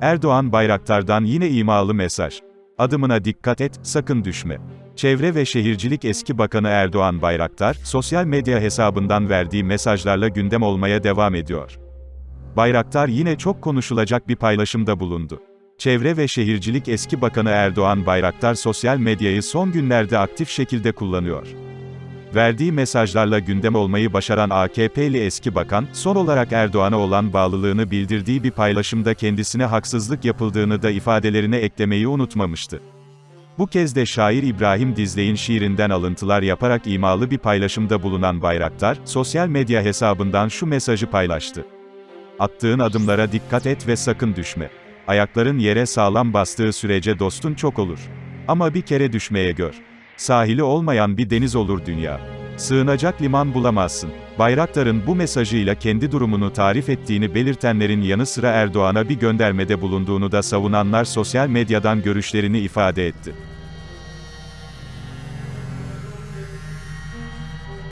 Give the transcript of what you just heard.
Erdoğan Bayraktar'dan yine imalı mesaj. Adımına dikkat et, sakın düşme. Çevre ve Şehircilik Eski Bakanı Erdoğan Bayraktar, sosyal medya hesabından verdiği mesajlarla gündem olmaya devam ediyor. Bayraktar yine çok konuşulacak bir paylaşımda bulundu. Çevre ve Şehircilik Eski Bakanı Erdoğan Bayraktar sosyal medyayı son günlerde aktif şekilde kullanıyor. Verdiği mesajlarla gündem olmayı başaran AKP'li eski bakan, son olarak Erdoğan'a olan bağlılığını bildirdiği bir paylaşımda kendisine haksızlık yapıldığını da ifadelerine eklemeyi unutmamıştı. Bu kez de şair İbrahim Dizley'in şiirinden alıntılar yaparak imalı bir paylaşımda bulunan Bayraktar, sosyal medya hesabından şu mesajı paylaştı. Attığın adımlara dikkat et ve sakın düşme. Ayakların yere sağlam bastığı sürece dostun çok olur. Ama bir kere düşmeye gör. Sahili olmayan bir deniz olur dünya. Sığınacak liman bulamazsın. Bayraktar'ın bu mesajıyla kendi durumunu tarif ettiğini belirtenlerin yanı sıra Erdoğan'a bir göndermede bulunduğunu da savunanlar sosyal medyadan görüşlerini ifade etti.